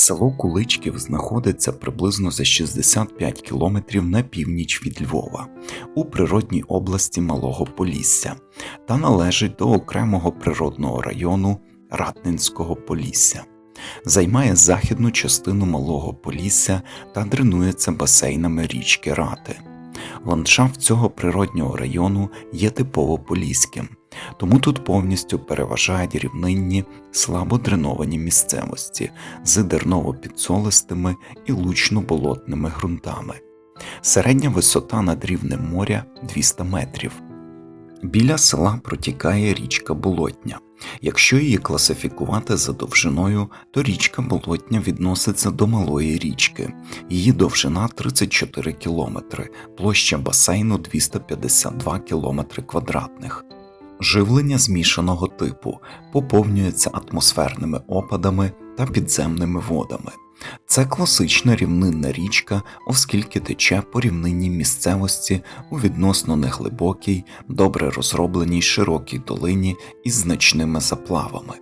Село Куличків знаходиться приблизно за 65 кілометрів на північ від Львова у природній області Малого Полісся та належить до окремого природного району Ратнинського Полісся. Займає західну частину Малого Полісся та дренується басейнами річки Рати. Ландшафт цього природнього району є типово поліським, тому тут повністю переважають рівнинні, слабо дреновані місцевості з дерново-підсолистими і лучно-болотними ґрунтами. Середня висота над рівнем моря 200 метрів. Біля села протікає річка Болотня. Якщо її класифікувати за довжиною, то річка Болотня відноситься до малої річки. Її довжина 34 км, площа басейну 252 км квадратних. Живлення змішаного типу поповнюється атмосферними опадами та підземними водами. Це класична рівнинна річка, оскільки тече по рівнинній місцевості у відносно неглибокій, добре розробленій широкій долині із значними заплавами.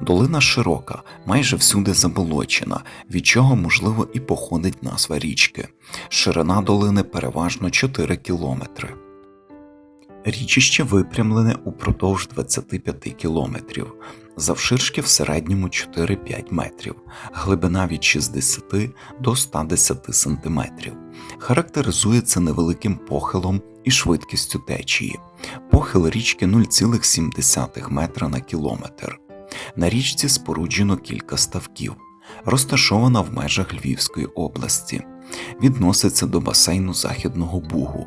Долина широка, майже всюди заболочена, від чого, можливо, і походить назва річки. Ширина долини переважно 4 кілометри. Річище випрямлене упродовж 25 кілометрів, завширшки в середньому 4-5 метрів, глибина від 60 до 110 сантиметрів. Характеризується невеликим похилом і швидкістю течії. Похил річки 0,7 метра на кілометр. На річці споруджено кілька ставків, розташована в межах Львівської області. Відноситься до басейну Західного Бугу.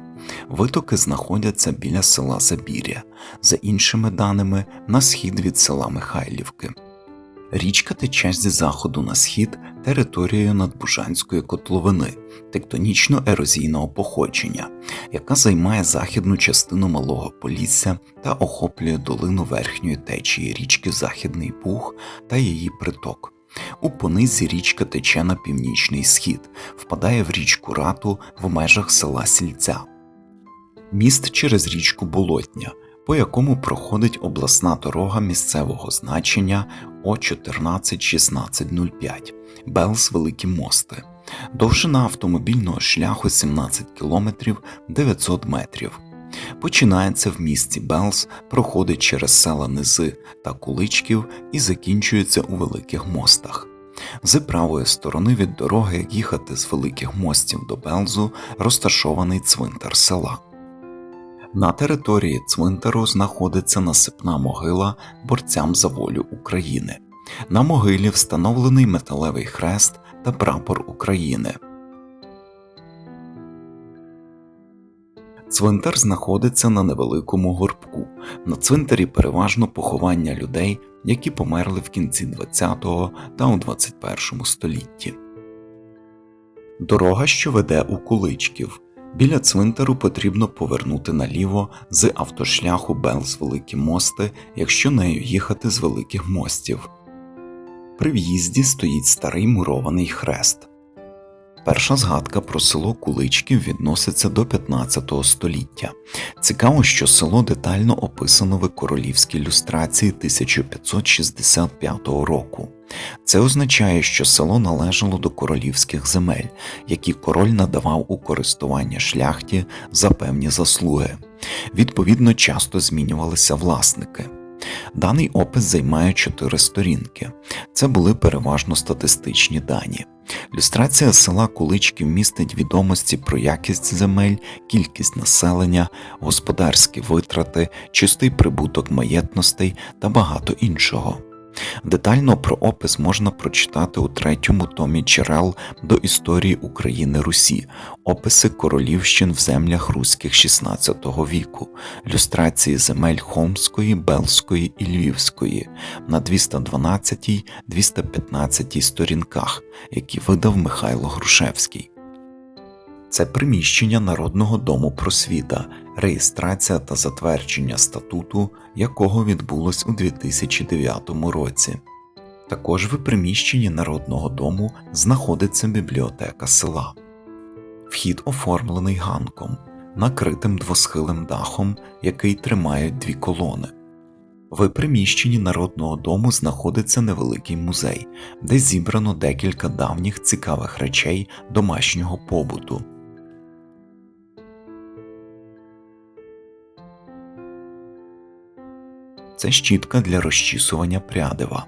Витоки знаходяться біля села Забір'я, за іншими даними, на схід від села Михайлівки. Річка тече зі заходу на схід територією надбужанської котловини тектонічно-ерозійного походження, яка займає західну частину Малого Полісся та охоплює долину верхньої течії річки Західний Буг та її приток. У понизі річка тече на північний схід, впадає в річку Рату в межах села Сільця. Міст через річку Болотня, по якому проходить обласна дорога місцевого значення О 141605 Белс Великі Мости. Довжина автомобільного шляху 17 км 900 метрів. Починається в місті Белс, проходить через села Низи та Куличків і закінчується у Великих Мостах. З правої сторони від дороги, як їхати з великих мостів до Белзу, розташований цвинтар села. На території цвинтару знаходиться насипна могила борцям за волю України. На могилі встановлений металевий хрест та прапор України. Цвинтар знаходиться на невеликому горбку. На цвинтарі переважно поховання людей, які померли в кінці ХХ та у XXI столітті. Дорога, що веде у Куличків. Біля цвинтару потрібно повернути наліво з автошляху Белз Великі Мости, якщо нею їхати з великих мостів. При в'їзді стоїть старий мурований хрест. Перша згадка про село Куличків відноситься до 15 століття. Цікаво, що село детально описано в королівській люстрації 1565 року. Це означає, що село належало до королівських земель, які король надавав у користування шляхті за певні заслуги. Відповідно, часто змінювалися власники. Даний опис займає чотири сторінки. Це були переважно статистичні дані. Люстрація села Куличків містить відомості про якість земель, кількість населення, господарські витрати, чистий прибуток маєтностей та багато іншого. Детально про опис можна прочитати у третьому томі джерел до історії України Русі, описи королівщин в землях руських XVI віку, люстрації земель Холмської, Белської і Львівської на 212-215 сторінках, які видав Михайло Грушевський. Це приміщення Народного дому просвіта, реєстрація та затвердження статуту, якого відбулось у 2009 році. Також в приміщенні Народного дому знаходиться бібліотека села. Вхід оформлений ганком, накритим двосхилим дахом, який тримають дві колони. В приміщенні Народного дому знаходиться невеликий музей, де зібрано декілька давніх цікавих речей домашнього побуту. Це щітка для розчісування прядива,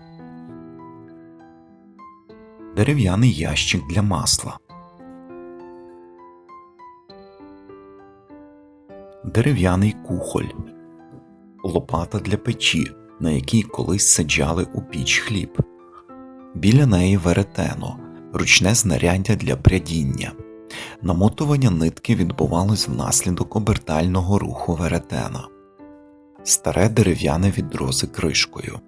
дерев'яний ящик для масла, дерев'яний кухоль, лопата для печі, на якій колись саджали у піч хліб, біля неї веретено, ручне знаряддя для прядіння. Намотування нитки відбувалось внаслідок обертального руху веретена старе дерев'яне відро з кришкою,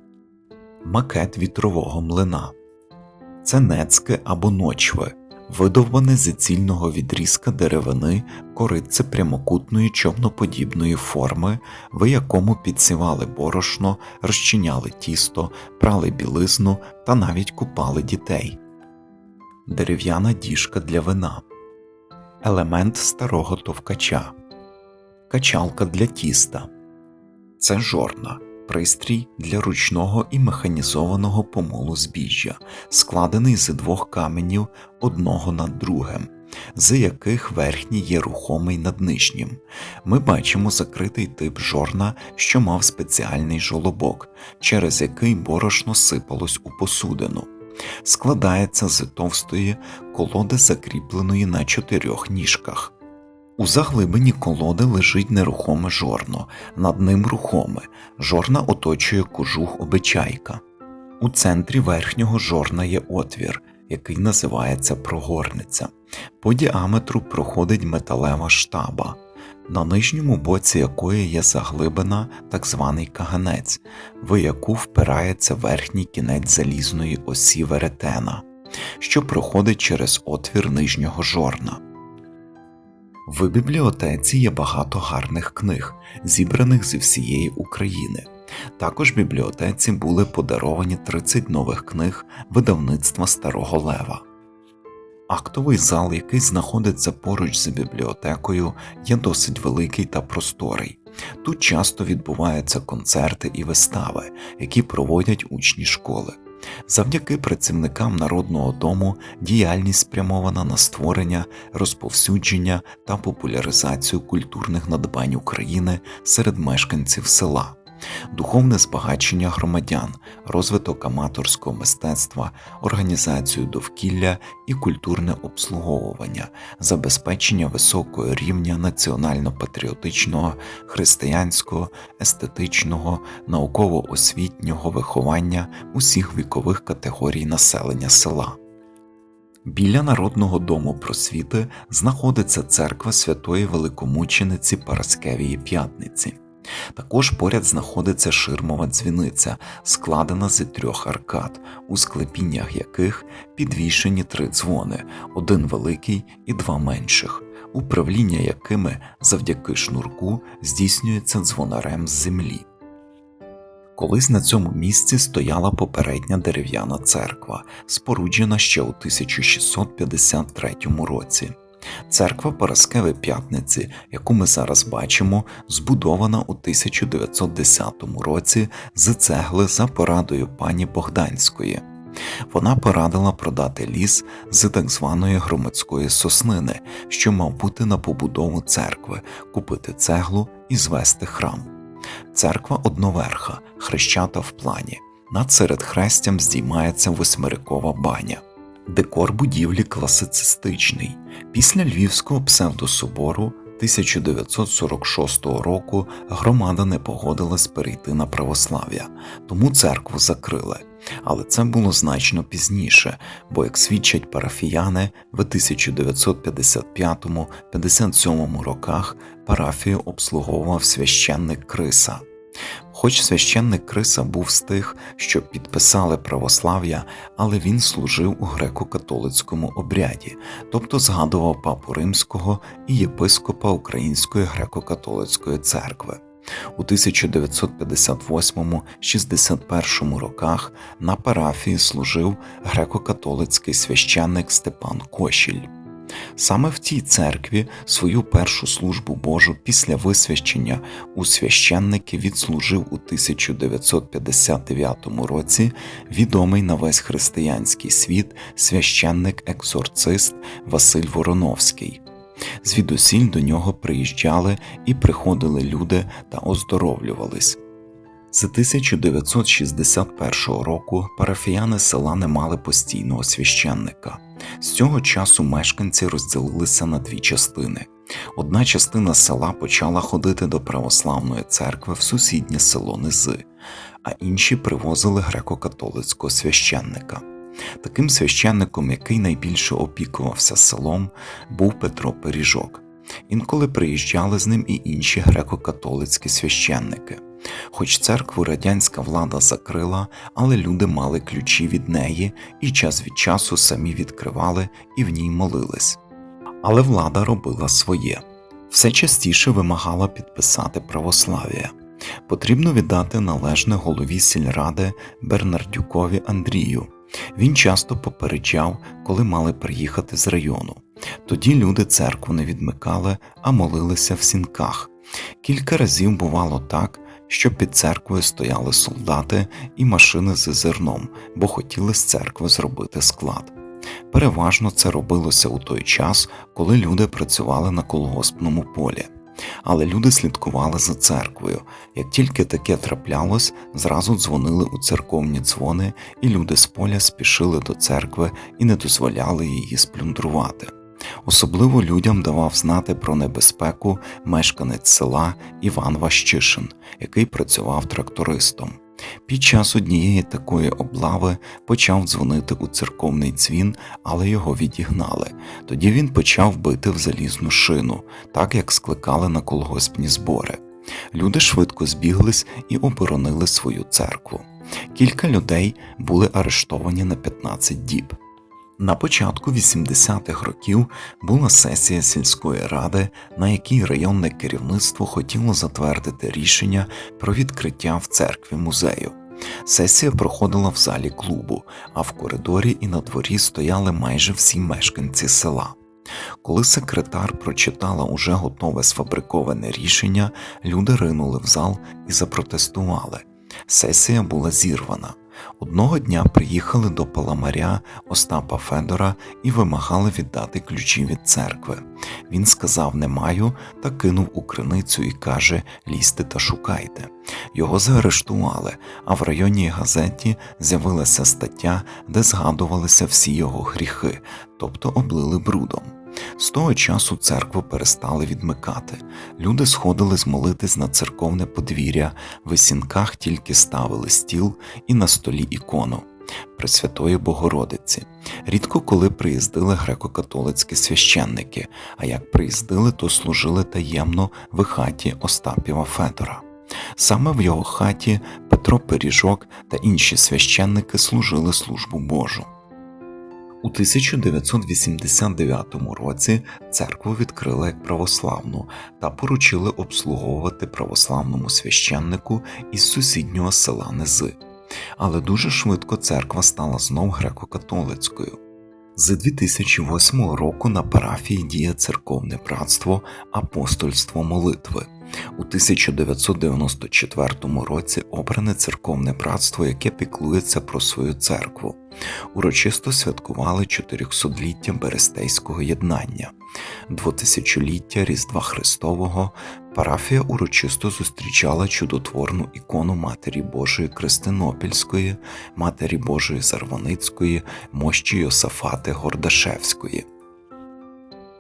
макет вітрового млина, це нецьке або ночве, видовбане з цільного відрізка деревини коритце прямокутної човноподібної форми, в якому підсівали борошно, розчиняли тісто, прали білизну та навіть купали дітей, дерев'яна діжка для вина, елемент старого товкача, качалка для тіста. Це жорна, пристрій для ручного і механізованого помолу збіжжя, складений з двох каменів одного над другим, з яких верхній є рухомий над нижнім. Ми бачимо закритий тип жорна, що мав спеціальний жолобок, через який борошно сипалось у посудину. Складається з товстої колоди, закріпленої на чотирьох ніжках. У заглибині колоди лежить нерухоме жорно, над ним рухоме, жорна оточує кожух обичайка. У центрі верхнього жорна є отвір, який називається прогорниця. По діаметру проходить металева штаба, на нижньому боці якої є заглибина, так званий каганець, в яку впирається верхній кінець залізної осі веретена, що проходить через отвір нижнього жорна. В бібліотеці є багато гарних книг, зібраних зі всієї України. Також бібліотеці були подаровані 30 нових книг видавництва Старого Лева. Актовий зал, який знаходиться поруч з бібліотекою, є досить великий та просторий. Тут часто відбуваються концерти і вистави, які проводять учні школи. Завдяки працівникам Народного дому діяльність спрямована на створення, розповсюдження та популяризацію культурних надбань України серед мешканців села духовне збагачення громадян, розвиток аматорського мистецтва, організацію довкілля і культурне обслуговування, забезпечення високого рівня національно-патріотичного, християнського, естетичного, науково-освітнього виховання усіх вікових категорій населення села. Біля Народного дому просвіти знаходиться церква святої великомучениці Параскевії П'ятниці. Також поряд знаходиться ширмова дзвіниця, складена з трьох аркад, у склепіннях яких підвішені три дзвони, один великий і два менших, управління якими завдяки шнурку здійснюється дзвонарем з землі. Колись на цьому місці стояла попередня дерев'яна церква, споруджена ще у 1653 році. Церква Параскеви П'ятниці, яку ми зараз бачимо, збудована у 1910 році з цегли за порадою пані Богданської. Вона порадила продати ліс з так званої громадської соснини, що мав бути на побудову церкви, купити цеглу і звести храм. Церква одноверха, хрещата в плані. Над середхрестям здіймається восьмирикова баня. Декор будівлі класицистичний. Після Львівського псевдособору 1946 року громада не погодилась перейти на православ'я, тому церкву закрили. Але це було значно пізніше, бо, як свідчать парафіяни, в 1955-57 роках парафію обслуговував священник Криса. Хоч священник Криса був з тих, що підписали православ'я, але він служив у греко-католицькому обряді, тобто згадував папу римського і єпископа Української греко-католицької церкви. У 1958-61 роках на парафії служив греко-католицький священник Степан Кошіль. Саме в цій церкві свою першу службу Божу після висвящення у священники відслужив у 1959 році відомий на весь християнський світ священник-екзорцист Василь Вороновський. Звідусіль до нього приїжджали і приходили люди та оздоровлювались. З 1961 року парафіяни села не мали постійного священника. З цього часу мешканці розділилися на дві частини. Одна частина села почала ходити до православної церкви в сусіднє село Низи, а інші привозили греко-католицького священника. Таким священником, який найбільше опікувався селом, був Петро Пиріжок. Інколи приїжджали з ним і інші греко-католицькі священники. Хоч церкву радянська влада закрила, але люди мали ключі від неї і час від часу самі відкривали і в ній молились. Але влада робила своє все частіше вимагала підписати православ'я. Потрібно віддати належне голові сільради Бернардюкові Андрію. Він часто попереджав, коли мали приїхати з району. Тоді люди церкву не відмикали, а молилися в сінках. Кілька разів бувало так, що під церквою стояли солдати і машини з зерном, бо хотіли з церкви зробити склад. Переважно це робилося у той час, коли люди працювали на колгоспному полі. Але люди слідкували за церквою. Як тільки таке траплялось, зразу дзвонили у церковні дзвони, і люди з поля спішили до церкви і не дозволяли її сплюндрувати. Особливо людям давав знати про небезпеку мешканець села Іван Ващишин, який працював трактористом. Під час однієї такої облави почав дзвонити у церковний дзвін, але його відігнали. Тоді він почав бити в залізну шину, так як скликали на колгоспні збори. Люди швидко збіглись і оборонили свою церкву. Кілька людей були арештовані на 15 діб. На початку 80-х років була сесія сільської ради, на якій районне керівництво хотіло затвердити рішення про відкриття в церкві музею. Сесія проходила в залі клубу, а в коридорі і на дворі стояли майже всі мешканці села. Коли секретар прочитала уже готове сфабриковане рішення, люди ринули в зал і запротестували. Сесія була зірвана. Одного дня приїхали до паламаря Остапа Федора і вимагали віддати ключі від церкви. Він сказав не маю та кинув у криницю і каже лізьте та шукайте. Його заарештували, а в районній газеті з'явилася стаття, де згадувалися всі його гріхи, тобто облили брудом. З того часу церкву перестали відмикати. Люди сходились молитись на церковне подвір'я, в сінках тільки ставили стіл і на столі ікону Пресвятої Богородиці. Рідко коли приїздили греко-католицькі священники, а як приїздили, то служили таємно в хаті Остапіва Федора. Саме в його хаті Петро Пиріжок та інші священники служили службу Божу. У 1989 році церкву відкрили як православну та поручили обслуговувати православному священнику із сусіднього села Низи. Але дуже швидко церква стала знов греко-католицькою. З 2008 року на парафії діє церковне братство апостольство молитви. У 1994 році обране церковне братство, яке піклується про свою церкву. Урочисто святкували 400-ліття Берестейського єднання, 2000-ліття Різдва Христового. Парафія урочисто зустрічала чудотворну ікону Матері Божої Кристинопільської, Матері Божої Зарваницької, мощі Йосафати Гордашевської.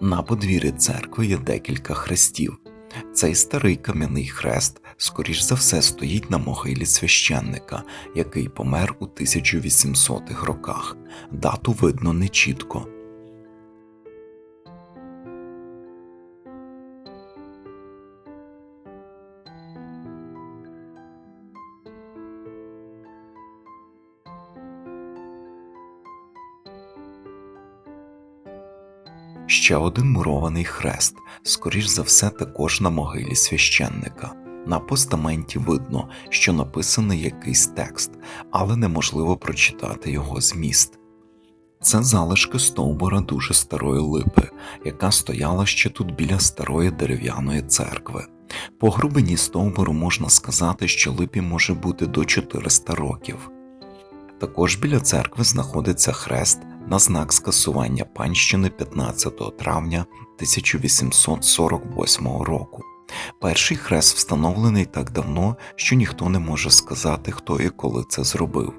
На подвір'ї церкви є декілька хрестів. Цей старий кам'яний хрест, скоріш за все, стоїть на могилі священника, який помер у 1800-х роках. Дату видно нечітко. Ще один мурований хрест, скоріш за все, також на могилі священника. На постаменті видно, що написаний якийсь текст, але неможливо прочитати його зміст. Це залишки стовбура дуже старої липи, яка стояла ще тут біля старої дерев'яної церкви. По грубині стовбуру можна сказати, що липі може бути до 400 років. Також біля церкви знаходиться хрест на знак скасування панщини 15 травня 1848 року. Перший хрест встановлений так давно, що ніхто не може сказати, хто і коли це зробив.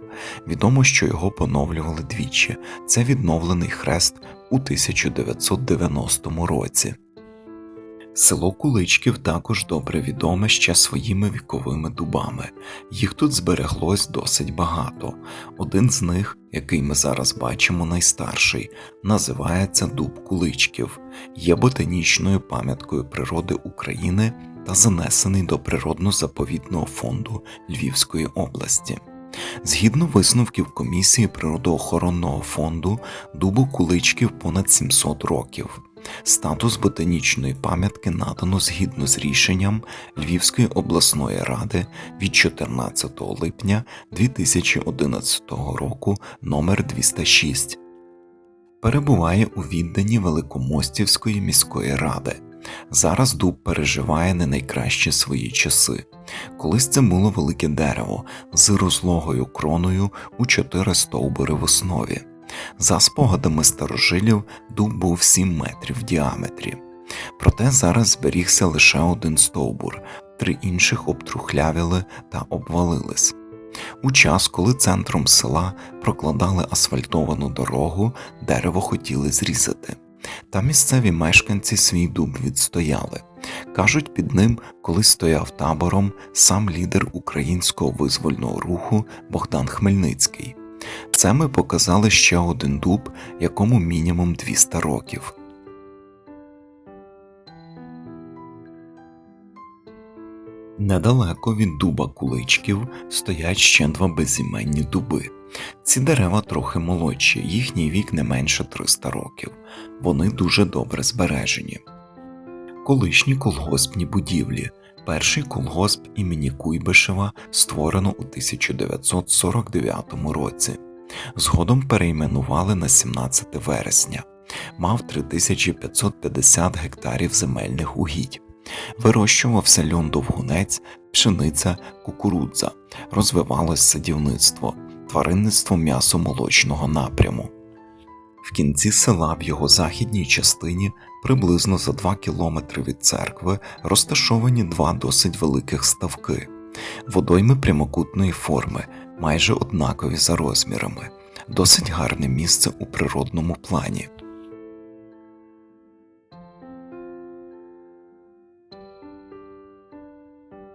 Відомо, що його поновлювали двічі. Це відновлений хрест у 1990 році. Село Куличків також добре відоме ще своїми віковими дубами. Їх тут збереглось досить багато. Один з них, який ми зараз бачимо, найстарший, називається Дуб Куличків, є ботанічною пам'яткою природи України та занесений до природно-заповідного фонду Львівської області. Згідно висновків комісії природоохоронного фонду, дубу куличків понад 700 років. Статус ботанічної пам'ятки надано згідно з рішенням Львівської обласної ради від 14 липня 2011 року номер 206 Перебуває у відданні Великомостівської міської ради. Зараз дуб переживає не найкращі свої часи. Колись це було велике дерево з розлогою кроною у чотири стовбури в основі. За спогадами старожилів, дуб був 7 метрів в діаметрі. Проте зараз зберігся лише один стовбур, три інших обтрухлявіли та обвалились. У час, коли центром села прокладали асфальтовану дорогу, дерево хотіли зрізати. Та місцеві мешканці свій дуб відстояли. Кажуть, під ним колись стояв табором сам лідер українського визвольного руху Богдан Хмельницький. Це ми показали ще один дуб, якому мінімум 200 років. Недалеко від дуба куличків стоять ще два безіменні дуби. Ці дерева трохи молодші, їхній вік не менше 300 років, вони дуже добре збережені. Колишні колгоспні будівлі. Перший колгосп імені Куйбишева створено у 1949 році. Згодом перейменували на 17 вересня, мав 3550 гектарів земельних угідь. Вирощувався льон довгунець, пшениця, кукурудза, розвивалось садівництво, тваринництво м'ясо-молочного напряму. В кінці села в його західній частині, приблизно за 2 кілометри від церкви, розташовані два досить великих ставки, водойми прямокутної форми, майже однакові за розмірами, досить гарне місце у природному плані.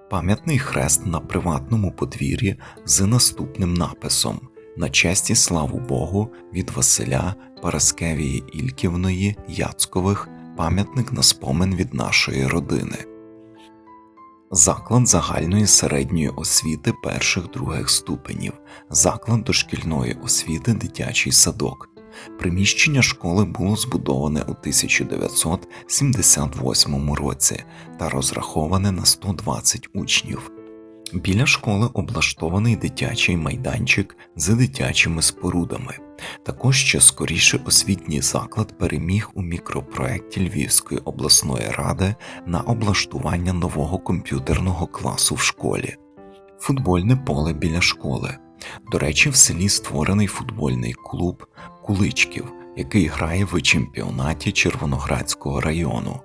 Пам'ятний хрест на приватному подвір'ї з наступним написом на честь і славу Богу від Василя Параскевії Ільківної Яцкових пам'ятник на спомин від нашої родини. Заклад загальної середньої освіти перших других ступенів, заклад дошкільної освіти дитячий садок. Приміщення школи було збудоване у 1978 році та розраховане на 120 учнів. Біля школи облаштований дитячий майданчик з дитячими спорудами. Також ще скоріше освітній заклад переміг у мікропроекті Львівської обласної ради на облаштування нового комп'ютерного класу в школі, футбольне поле біля школи. До речі, в селі створений футбольний клуб Куличків, який грає в чемпіонаті Червоноградського району.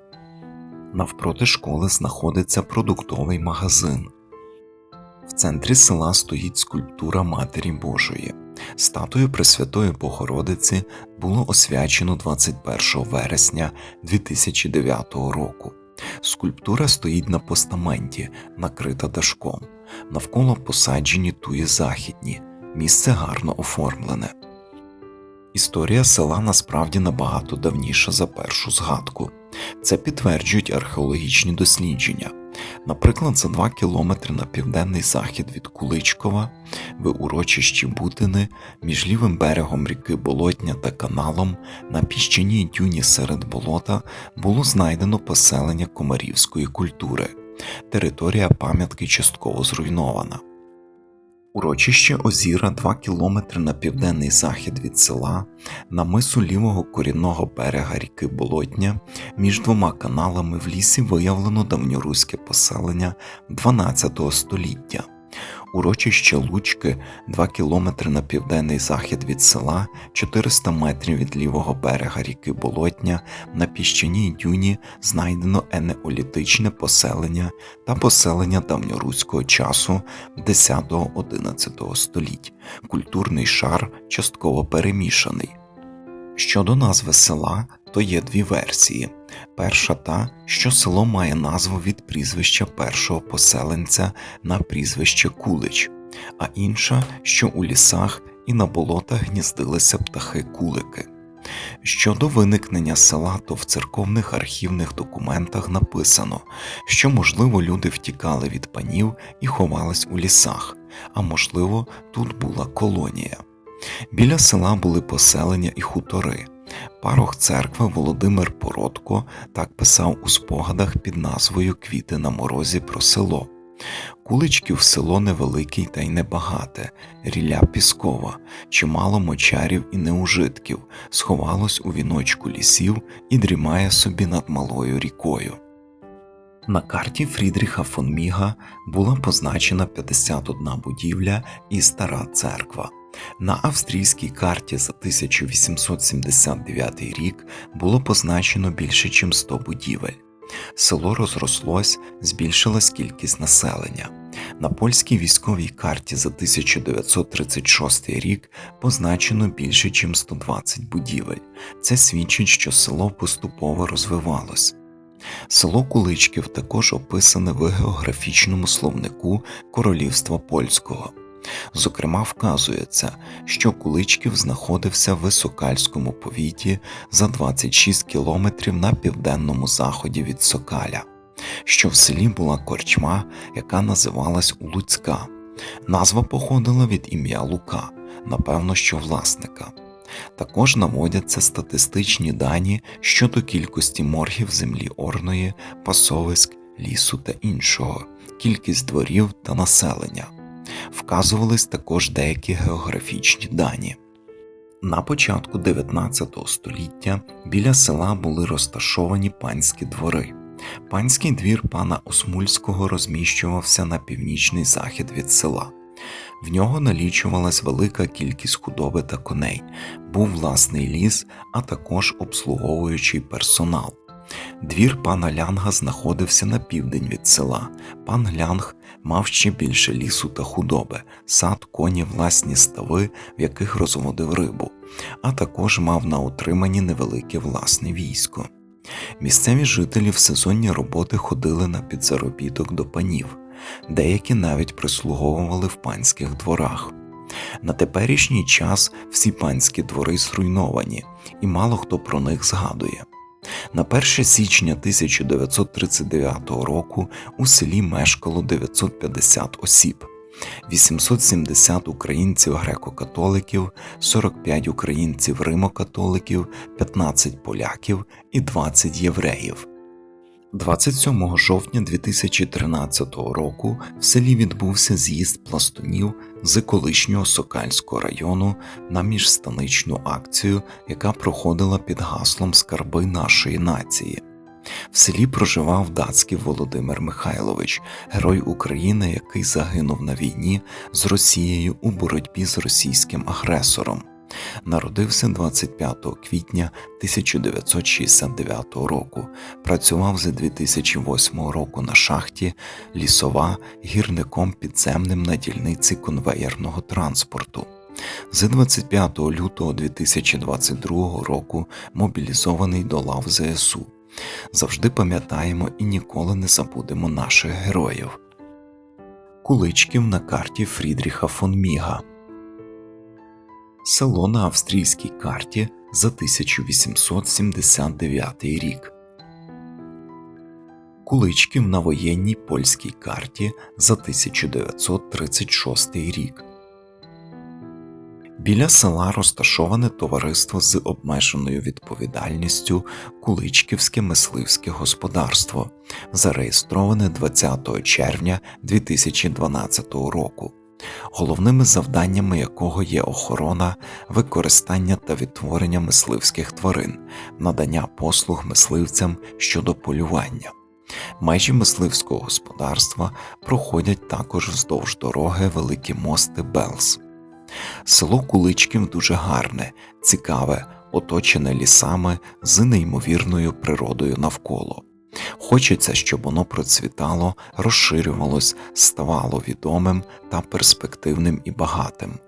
Навпроти школи знаходиться продуктовий магазин. В центрі села стоїть скульптура Матері Божої. Статую Пресвятої Богородиці було освячено 21 вересня 2009 року. Скульптура стоїть на постаменті, накрита дашком, навколо посаджені туї західні, місце гарно оформлене. Історія села насправді набагато давніша за першу згадку. Це підтверджують археологічні дослідження. Наприклад, за 2 кілометри на південний захід від Куличкова, в урочищі Бутини, між лівим берегом ріки Болотня та каналом на піщаній дюні серед болота було знайдено поселення комарівської культури. Територія пам'ятки частково зруйнована. Урочище Озіра 2 км на південний захід від села, на мису лівого корінного берега ріки Болотня, між двома каналами в лісі виявлено давньоруське поселення 12 століття. Урочище Лучки 2 км на південний захід від села, 400 метрів від лівого берега ріки Болотня, на піщаній дюні знайдено енеолітичне поселення та поселення давньоруського часу 10-11 століть, культурний шар частково перемішаний. Щодо назви села, то є дві версії. Перша та, що село має назву від прізвища першого поселенця на прізвище Кулич, а інша, що у лісах і на болотах гніздилися птахи-кулики. Щодо виникнення села, то в церковних архівних документах написано, що, можливо, люди втікали від панів і ховались у лісах, а можливо, тут була колонія. Біля села були поселення і хутори. Парох церкви Володимир Породко так писав у спогадах під назвою Квіти на морозі про село. Куличків село невелике та й небагате, рілля піскова, чимало мочарів і неужитків, сховалось у віночку лісів і дрімає собі над малою рікою. На карті Фрідріха фон Міга була позначена 51 будівля і стара церква. На австрійській карті за 1879 рік було позначено більше, ніж 100 будівель. Село розрослось, збільшилась кількість населення. На польській військовій карті за 1936 рік позначено більше, ніж 120 будівель. Це свідчить, що село поступово розвивалось. Село Куличків також описане в географічному словнику Королівства Польського. Зокрема, вказується, що Куличків знаходився в Високальському повіті за 26 кілометрів на південному заході від Сокаля, що в селі була корчма, яка називалась Луцька. Назва походила від ім'я Лука, напевно, що власника. Також наводяться статистичні дані щодо кількості моргів землі орної, пасовиськ, лісу та іншого, кількість дворів та населення вказувались також деякі географічні дані. На початку 19 століття біля села були розташовані панські двори. Панський двір пана Осмульського розміщувався на північний захід від села. В нього налічувалась велика кількість худоби та коней, був власний ліс, а також обслуговуючий персонал. Двір пана Лянга знаходився на південь від села. Пан Лянг мав ще більше лісу та худоби, сад, коні, власні стави, в яких розводив рибу, а також мав на утриманні невелике власне військо. Місцеві жителі в сезонні роботи ходили на підзаробіток до панів, деякі навіть прислуговували в панських дворах. На теперішній час всі панські двори зруйновані, і мало хто про них згадує. На 1 січня 1939 року у селі мешкало 950 осіб, 870 українців греко-католиків, 45 українців римо-католиків, 15 поляків і 20 євреїв. 27 жовтня 2013 року в селі відбувся з'їзд пластунів з колишнього Сокальського району на міжстаничну акцію, яка проходила під гаслом Скарби нашої нації. В селі проживав датський Володимир Михайлович, герой України, який загинув на війні з Росією у боротьбі з російським агресором. Народився 25 квітня 1969 року, працював з 2008 року на шахті лісова гірником підземним на дільниці конвеєрного транспорту. З 25 лютого 2022 року мобілізований до лав ЗСУ. Завжди пам'ятаємо і ніколи не забудемо наших героїв. Куличків на карті Фрідріха фон Міга село на австрійській карті за 1879 рік, Куличків на воєнній польській карті за 1936 рік. Біля села розташоване товариство з обмеженою відповідальністю Куличківське мисливське господарство, зареєстроване 20 червня 2012 року. Головними завданнями якого є охорона, використання та відтворення мисливських тварин, надання послуг мисливцям щодо полювання. Межі мисливського господарства проходять також вздовж дороги Великі мости Белс. Село Куличків дуже гарне, цікаве, оточене лісами з неймовірною природою навколо. Хочеться, щоб воно процвітало, розширювалось, ставало відомим та перспективним і багатим.